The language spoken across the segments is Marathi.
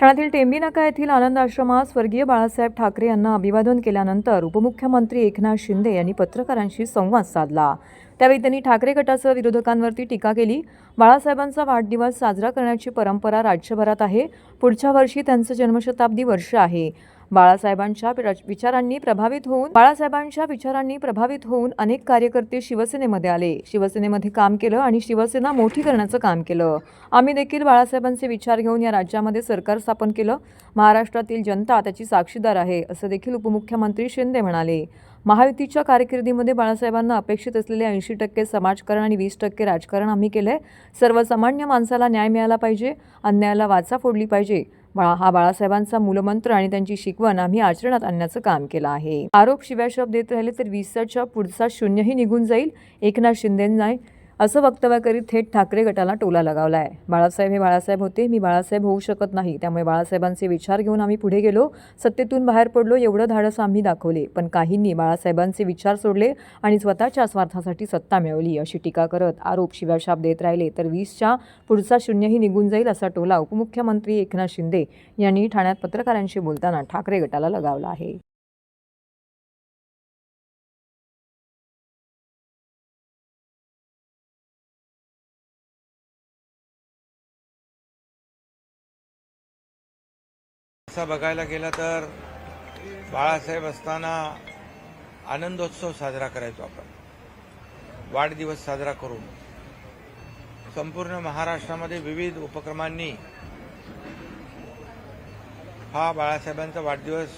ठाण्यातील टेंबी नाका येथील आनंद आश्रमात स्वर्गीय बाळासाहेब ठाकरे यांना अभिवादन केल्यानंतर उपमुख्यमंत्री एकनाथ शिंदे यांनी पत्रकारांशी संवाद साधला. त्यावेळी त्यांनी ठाकरे गटासह विरोधकांवरती टीका केली. बाळासाहेबांचा वाढदिवस साजरा करण्याची परंपरा राज्यभरात आहे. पुढच्या वर्षी त्यांचं जन्मशताब्दी वर्ष आहे. बाळासाहेबांच्या विचारांनी प्रभावित होऊन बाळासाहेबांच्या विचारांनी प्रभावित होऊन अनेक कार्यकर्ते शिवसेनेमध्ये आले. शिवसेनेमध्ये काम केलं आणि शिवसेना मोठी करण्याचं काम केलं. आम्ही देखील बाळासाहेबांचे विचार घेऊन या राज्यामध्ये सरकार स्थापन केलं. महाराष्ट्रातील जनता त्याची साक्षीदार आहे असं देखील उपमुख्यमंत्री शिंदे म्हणाले. महायुतीच्या कारकिर्दीमध्ये बाळासाहेबांना अपेक्षित असलेले ऐंशी टक्के समाजकारण आणि वीस टक्के राजकारण आम्ही केलं आहे सर्वसामान्य माणसाला न्याय मिळाला पाहिजे अन्यायाला वाचा फोडली पाहिजे. बाळा हा बाळासाहेबांचा मूलमंत्र आणि त्यांची शिकवण आम्ही आचरणात आणण्याचं काम केलं आहे. आरोप शिवाय शिव्याशब देत राहिले तर वीसच्या पुढचा शून्यही निघून जाईल. एकनाथ शिंदेंना असं वक्तव्य करीत थेट ठाकरे गटाला टोला लगावला आहे बाळासाहेब हे बाळासाहेब होते मी बाळासाहेब होऊ शकत नाही. त्यामुळे बाळासाहेबांचे विचार घेऊन आम्ही पुढे गेलो. सत्तेतून बाहेर पडलो एवढं धाडस आम्ही दाखवले. पण काहींनी बाळासाहेबांचे विचार सोडले आणि स्वतःच्या स्वार्थासाठी सत्ता मिळवली अशी टीका करत आरोप शिव्याशाप देत राहिले. तर वीसच्या पुढचा शून्यही निघून जाईल असा टोला उपमुख्यमंत्री एकनाथ शिंदे यांनी ठाण्यात पत्रकारांशी बोलताना ठाकरे गटाला लगावला आहे. असं बघायला गेलं तर बाळासाहेब असताना आनंदोत्सव साजरा करायचो आपण. वाढदिवस साजरा करून. संपूर्ण महाराष्ट्रामध्ये विविध उपक्रमांनी हा बाळासाहेबांचा वाढदिवस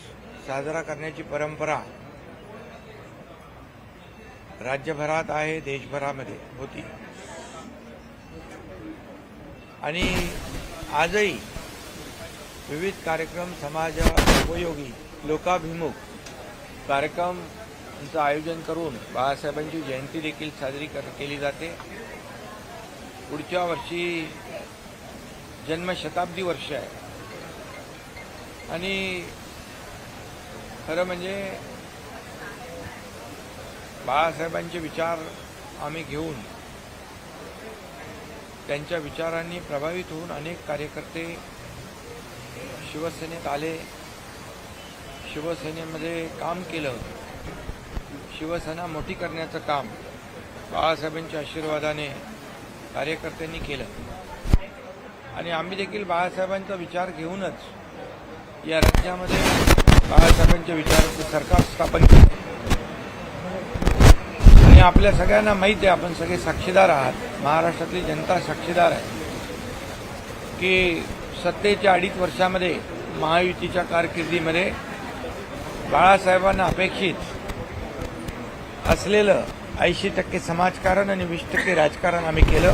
साजरा करण्याची परंपरा राज्यभरात आहे देशभरामध्ये होती. आणि आजही विविध कार्यक्रम समाज उपयोगी लोकाभिमुख कार्यक्रमचं आयोजन करून बाळासाहेबांची जयंती देखील साजरी कर केली जाते. पुढच्या वर्षी जन्मशताब्दी वर्ष आहे. आणि खरं म्हणजे बाळासाहेबांचे विचार आम्ही घेऊन त्यांच्या विचारांनी प्रभावित होऊन अनेक कार्यकर्ते शिवसेनेत आले शिवसेनेमध्ये काम केलं शिवसेना मोठी करण्याचं काम बाळासाहेबांच्या आशीर्वादाने कार्यकर्त्यांनी केलं. आणि आम्ही देखील बाळासाहेबांचा विचार घेऊनच या राज्यामध्ये बाळासाहेबांच्या विचाराचं सरकार स्थापन केलं. आणि आपल्या सगळ्यांना माहिती आहे आपण सगळे साक्षीदार आहात महाराष्ट्रातली जनता साक्षीदार आहे की सत्तेच्या अडीच वर्षामध्ये महायुतीच्या कारकिर्दीमध्ये बाळासाहेबांना अपेक्षित असलेलं ऐंशी टक्के समाजकारण आणि वीस टक्के राजकारण आम्ही केलं.